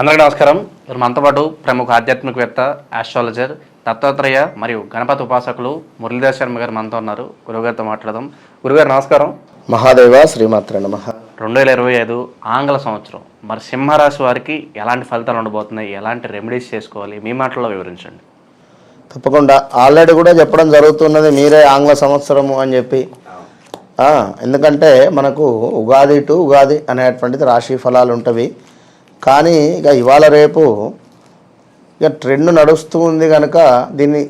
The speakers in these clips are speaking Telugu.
అందరికీ నమస్కారం. మనతో పాటు ప్రముఖ ఆధ్యాత్మికవేత్త ఆస్ట్రాలజర్ దత్తాత్రేయ మరియు గణపతి ఉపాసకులు మురళీధర్ శర్మ గారు మనతో ఉన్నారు. గురుగారితో మాట్లాడదాం. గురుగారు నమస్కారం. మహాదేవ శ్రీమాత్ర నమ. రెండు వేల ఇరవై ఐదు ఆంగ్ల సంవత్సరం. మరి సింహరాశి వారికి ఎలాంటి ఫలితాలు ఉండబోతున్నాయి? ఎలాంటి రెమెడీస్ చేసుకోవాలి? మీ మాటల్లో వివరించండి. తప్పకుండా. ఆల్రెడీ కూడా చెప్పడం జరుగుతున్నది మీరే ఆంగ్ల సంవత్సరము అని చెప్పి. ఎందుకంటే మనకు ఉగాది టు ఉగాది అనేటువంటిది రాశి ఫలాలు ఉంటవి. కానీ ఇక ఇవాళ రేపు ఇక ట్రెండ్ నడుస్తూ ఉంది కనుక దీన్ని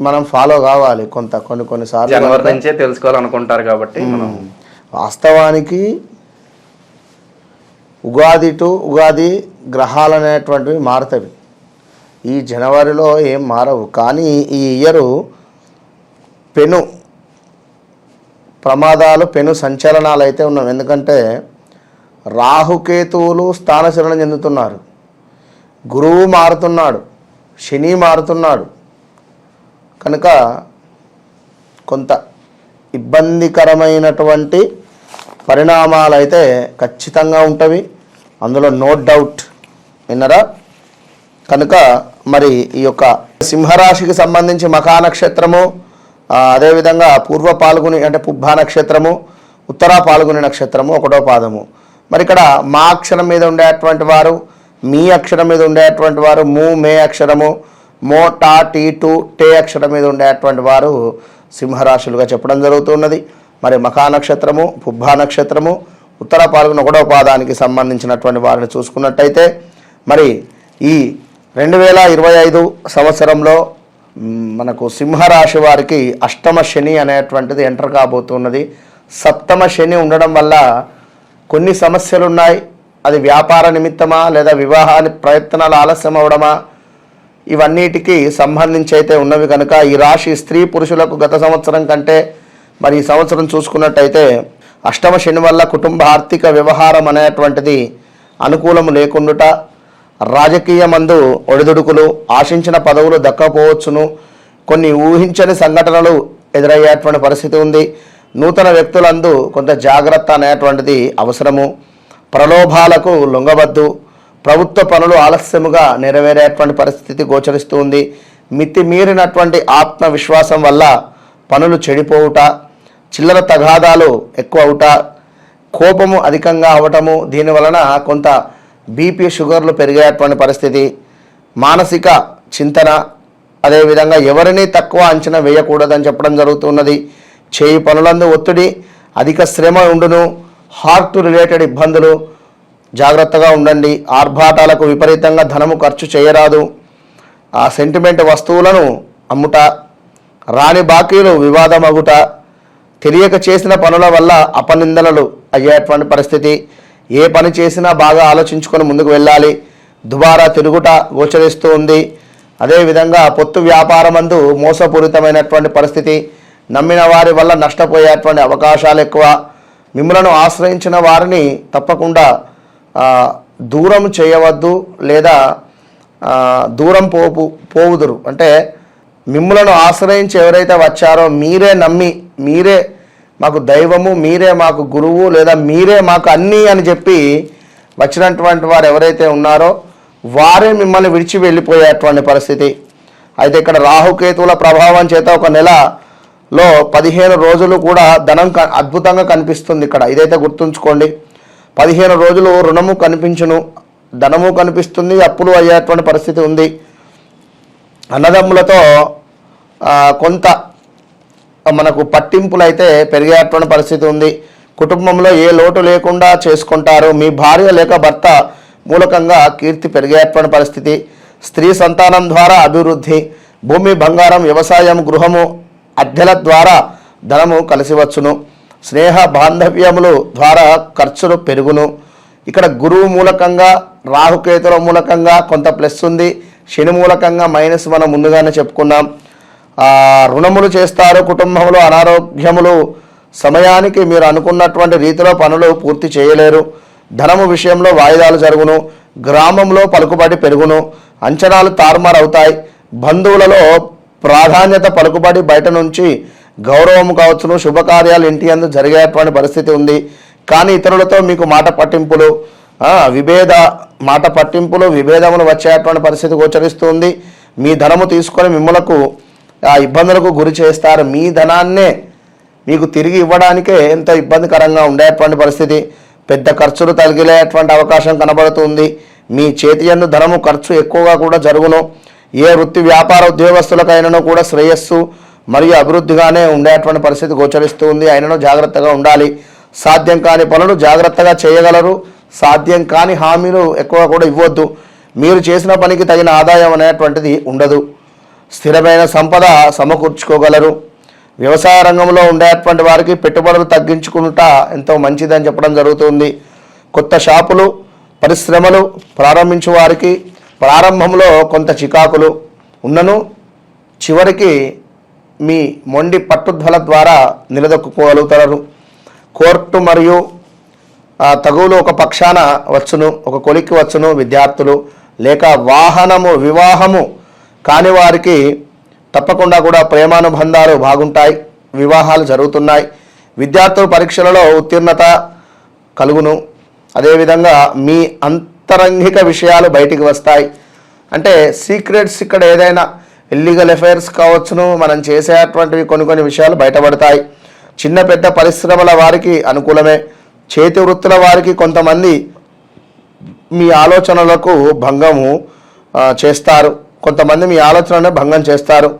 మనం ఫాలో కావాలి కొంత కొన్ని కొన్నిసార్లు జనవరి నుంచే తెలుసుకోవాలనుకుంటారు కాబట్టి మనం. వాస్తవానికి ఉగాది టు ఉగాది గ్రహాలు అనేటువంటివి మారుతవి ఈ జనవరిలో ఏం మారవు. కానీ ఈ ఇయరు పెను ప్రమాదాలు పెను సంచలనాలు అయితే ఉన్నాం. ఎందుకంటే రాహుకేతువులు స్థానచలనం చెందుతున్నారు. గురువు మారుతున్నాడు. శని మారుతున్నాడు. కనుక కొంత ఇబ్బందికరమైనటువంటి పరిణామాలు అయితే ఖచ్చితంగా ఉంటవి. అందులో నో డౌట్ విన్నరా? కనుక మరి ఈ యొక్క సింహరాశికి సంబంధించి మఖా నక్షత్రము అదేవిధంగా పూర్వ పాల్గొని అంటే పుబ్బా నక్షత్రము ఉత్తర పాల్గొని నక్షత్రము ఒకటో పాదము. మరి ఇక్కడ మా అక్షరం మీద ఉండేటువంటి వారు మీ అక్షరం మీద ఉండేటువంటి వారు మూ మే అక్షరము మో టా టీ టు టే అక్షరం మీద ఉండేటువంటి వారు సింహరాశులుగా చెప్పడం జరుగుతున్నది. మరి మఖా నక్షత్రము పుబ్బా నక్షత్రము ఉత్తర పాల్గొన ఒకటో పాదానికి సంబంధించినటువంటి వారిని చూసుకున్నట్టయితే మరి ఈ రెండు వేల ఇరవై ఐదు సంవత్సరంలో మనకు సింహరాశి వారికి అష్టమ శని అనేటువంటిది ఎంటర్ కాబోతున్నది. సప్తమ శని ఉండడం వల్ల కొన్ని సమస్యలు ఉన్నాయి అది వ్యాపార నిమిత్తమా లేదా వివాహాన్ని ప్రయత్నాలు ఆలస్యం అవడమా? ఇవన్నిటికి సంబంధించి అయితే ఉన్నవి కనుక ఈ రాశి స్త్రీ పురుషులకు గత సంవత్సరం కంటే మరి ఈ సంవత్సరం చూసుకున్నట్టయితే అష్టమ శని వల్ల కుటుంబ ఆర్థిక వ్యవహారం అనేటువంటిది అనుకూలము లేకుండుట రాజకీయ మందు ఒడిదుడుకులు ఆశించిన పదవులు దక్కపోవచ్చును కొన్ని ఊహించని సంఘటనలు ఎదురయ్యేటువంటి పరిస్థితి ఉంది. నూతన వ్యక్తులందు కొంత జాగ్రత్త అనేటువంటిది అవసరము. ప్రలోభాలకు లొంగవద్దు ప్రభుత్వ పనులు ఆలస్యముగా నెరవేరేటువంటి పరిస్థితి గోచరిస్తుంది మితిమీరినటువంటి ఆత్మవిశ్వాసం వల్ల పనులు చెడిపోవుట చిల్లర తగాదాలు ఎక్కువ అవుట కోపము అధికంగా అవటము దీని వలన కొంత బీపీ షుగర్లు పెరిగేటువంటి పరిస్థితి మానసిక చింతన అదేవిధంగా ఎవరిని తక్కువ అంచనా వేయకూడదని చెప్పడం జరుగుతున్నది. చేయి పనులందు ఒత్తిడి అధిక శ్రమ ఉండును. హార్ట్ రిలేటెడ్ ఇబ్బందులు. జాగ్రత్తగా ఉండండి. ఆర్భాటాలకు విపరీతంగా ధనము ఖర్చు చేయరాదు. ఆ సెంటిమెంట్ వస్తువులను అమ్ముట రాని బాకీలు వివాదమగుట తెలియక చేసిన పనుల వల్ల అపనిందనలు అయ్యేటువంటి పరిస్థితి. ఏ పని చేసినా బాగా ఆలోచించుకొని ముందుకు వెళ్ళాలి. దుబారా తిరుగుట గోచరిస్తూ ఉంది. అదేవిధంగా పొత్తు వ్యాపారమందు మోసపూరితమైనటువంటి పరిస్థితి. నమ్మిన వారి వల్ల నష్టపోయేటువంటి అవకాశాలు ఎక్కువ. మిమ్మలను ఆశ్రయించిన వారిని తప్పకుండా దూరం చేయవద్దు లేదా దూరం పోపు పోవుదురు. అంటే మిమ్మలను ఆశ్రయించి ఎవరైతే వచ్చారో మీరే నమ్మి మీరే మాకు దైవము మీరే మాకు గురువు లేదా మీరే మాకు అన్నీ అని చెప్పి వచ్చినటువంటి వారు ఎవరైతే ఉన్నారో వారే మిమ్మల్ని విడిచి వెళ్ళిపోయేటువంటి పరిస్థితి. అయితే ఇక్కడ రాహుకేతువుల ప్రభావం చేత ఒక నెల లో పదిహేను రోజులు కూడా ధనం క- అద్భుతంగా కనిపిస్తుంది ఇక్కడ. ఇదైతే గుర్తుంచుకోండి. పదిహేను రోజులు రుణము కనిపించును ధనము కనిపిస్తుంది అప్పులు అయ్యేటువంటి పరిస్థితి ఉంది. అన్నదమ్ములతో కొంత మనకు పట్టింపులు అయితే పెరిగేటువంటి పరిస్థితి ఉంది. కుటుంబంలో ఏ లోటు లేకుండా చేసుకుంటారు. మీ భార్య లేక భర్త మూలకంగా కీర్తి పెరిగేటువంటి పరిస్థితి. స్త్రీ సంతానం ద్వారా అభివృద్ధి. భూమి బంగారం వ్యవసాయం గృహము అద్దెల ద్వారా ధనము కలిసివచ్చును. స్నేహ బాంధవ్యములు ద్వారా ఖర్చులు పెరుగును. ఇక్కడ గురువు మూలకంగా రాహుకేతుల మూలకంగా కొంత ప్లస్ ఉంది. శని మూలకంగా మైనస్ మనం ముందుగానే చెప్పుకున్నాం. రుణములు చేస్తారు కుటుంబంలో అనారోగ్యములు. సమయానికి మీరు అనుకున్నటువంటి రీతిలో పనులు పూర్తి చేయలేరు. ధనము విషయంలో వాయిదాలు జరుగును. గ్రామంలో పలుకుబడి పెరుగును. అంచనాలు తారుమారు అవుతాయి బంధువులలో ప్రాధాన్యత పలుకుబడి బయట నుంచి గౌరవం కావచ్చును. శుభకార్యాలు ఇంటి అందు జరిగేటువంటి పరిస్థితి ఉంది. కానీ ఇతరులతో మీకు మాట పట్టింపులు విభేద మాట పట్టింపులు విభేదములు వచ్చేటువంటి పరిస్థితి గోచరిస్తుంది. మీ ధనము తీసుకొని మిమ్మలకు ఆ ఇబ్బందులకు గురి చేస్తారు. మీ ధనాన్నే మీకు తిరిగి ఇవ్వడానికే ఎంతో ఇబ్బందికరంగా ఉండేటువంటి పరిస్థితి. పెద్ద ఖర్చులు తగిలేటువంటి అవకాశం కనబడుతుంది. మీ చేతి ఎందు ధనము ఖర్చు ఎక్కువగా కూడా జరుగును. ఏ వృత్తి వ్యాపార ఉద్యోగస్తులకైనాను కూడా శ్రేయస్సు మరియు అభివృద్ధిగానే ఉండేటువంటి పరిస్థితి గోచరిస్తుంది అయినను జాగ్రత్తగా ఉండాలి. సాధ్యం కాని పనులు జాగ్రత్తగా చేయగలరు. సాధ్యం కాని హామీలు ఎక్కువ కూడా ఇవ్వద్దు. మీరు చేసిన పనికి తగిన ఆదాయం అనేటువంటిది ఉండదు. స్థిరమైన సంపద సమకూర్చుకోగలరు. వ్యవసాయ రంగంలో ఉండేటువంటి వారికి పెట్టుబడులు తగ్గించుకుంటా ఎంతో మంచిదని చెప్పడం జరుగుతుంది. కొత్త షాపులు పరిశ్రమలు ప్రారంభించే వారికి ప్రారంభంలో కొంత చికాకులు ఉన్నను చివరికి మీ మొండి పట్టుదల ద్వారా నిలదొక్కుకోగలుగుతారు. కోర్టు మరియు తగువులు ఒక పక్షాన వచ్చును ఒక కొలిక్కి వచ్చును విద్యార్థులు. లేక వాహనము వివాహము కాని వారికి తప్పకుండా కూడా ప్రేమానుబంధాలు బాగుంటాయి. వివాహాలు జరుగుతున్నాయి. విద్యార్థుల పరీక్షలలో ఉత్తీర్ణత కలుగును. అదేవిధంగా మీ అంతరంగిక విషయాలు బయటికి వస్తాయి. అంటే సీక్రెట్స్ ఇక్కడ ఏదైనా ఇల్లీగల్ అఫైర్స్ కావచ్చును మనం చేసేటువంటివి కొన్ని కొన్ని విషయాలు బయటపడతాయి. చిన్న పెద్ద పరిశ్రమల వారికి అనుకూలమే. చేతి వృత్తుల వారికి కొంతమంది మీ ఆలోచనలకు భంగము చేస్తారు. కొంతమంది మీ ఆలోచనను భంగం చేస్తారు.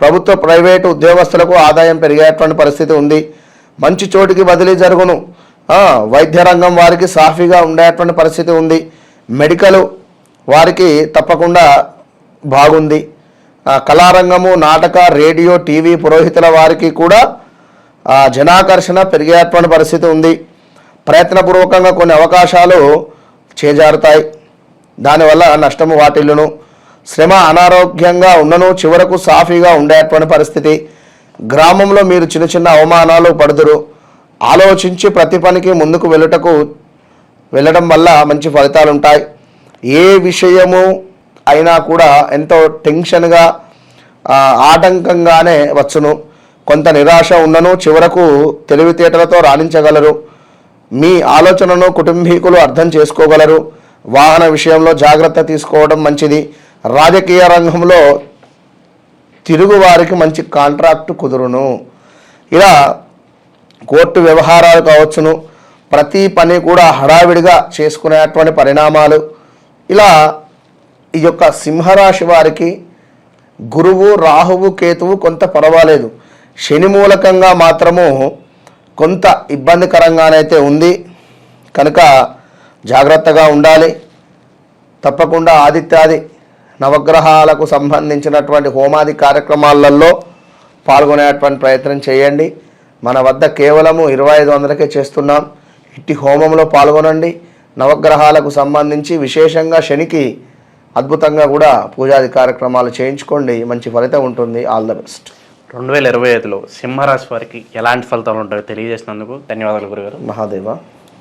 ప్రభుత్వ ప్రైవేటు ఉద్యోగస్తులకు ఆదాయం పెరిగేటువంటి పరిస్థితి ఉంది. మంచి చోటికి బదిలీ జరుగును. వైద్య రంగం వారికి సాఫీగా ఉండేటువంటి పరిస్థితి ఉంది. మెడికల్ వారికి తప్పకుండా బాగుంది. కళారంగము నాటక రేడియో టీవీ పురోహితుల వారికి కూడా జనాకర్షణ పెరిగేటువంటి పరిస్థితి ఉంది. ప్రయత్నపూర్వకంగా కొన్ని అవకాశాలు చేజారుతాయి. దానివల్ల నష్టము వాటిల్లును. శ్రమ అనారోగ్యంగా ఉన్నను చివరకు సాఫీగా ఉండేటువంటి పరిస్థితి. గ్రామంలో మీరు చిన్న చిన్న అవమానాలు పడుదురు. ఆలోచించి ప్రతి పనికి ముందుకు వెళ్ళుటకు వెళ్ళడం వల్ల మంచి ఫలితాలు ఉంటాయి ఏ విషయము అయినా కూడా ఎంతో టెన్షన్గా ఆటంకంగానే వచ్చును. కొంత నిరాశ ఉన్నను చివరకు తెలివితేటలతో రాణించగలరు. మీ ఆలోచనను కుటుంబీకులు అర్థం చేసుకోగలరు. వాహన విషయంలో జాగ్రత్త తీసుకోవడం మంచిది. రాజకీయ రంగంలో తిరుగువారికి మంచి కాంట్రాక్ట్ కుదురును. ఇలా కోర్టు వ్యవహారాలు కావచ్చును. ప్రతి పని కూడా హడావిడిగా చేసుకునేటువంటి పరిణామాలు. ఇలా ఈ యొక్క సింహరాశి వారికి గురువు రాహువు కేతువు కొంత పర్వాలేదు. శని మూలకంగా మాత్రము కొంత ఇబ్బందికరంగానైతే ఉంది. కనుక జాగ్రత్తగా ఉండాలి. తప్పకుండా ఆదిత్యాది నవగ్రహాలకు సంబంధించినటువంటి హోమాది కార్యక్రమాలలో పాల్గొనేటువంటి ప్రయత్నం చేయండి. మన వద్ద కేవలము ఇరవై ఐదు వందలకే చేస్తున్నాం. ఇట్టి హోమంలో పాల్గొనండి. నవగ్రహాలకు సంబంధించి విశేషంగా శనికి అద్భుతంగా కూడా పూజాది కార్యక్రమాలు చేయించుకోండి. మంచి ఫలితం ఉంటుంది. All the best. రెండు వేల ఇరవై ఐదులో సింహరాశి వారికి ఎలాంటి ఫలితాలు ఉంటాయో తెలియజేసినందుకు ధన్యవాదాలు గురుగారు. మహాదేవ.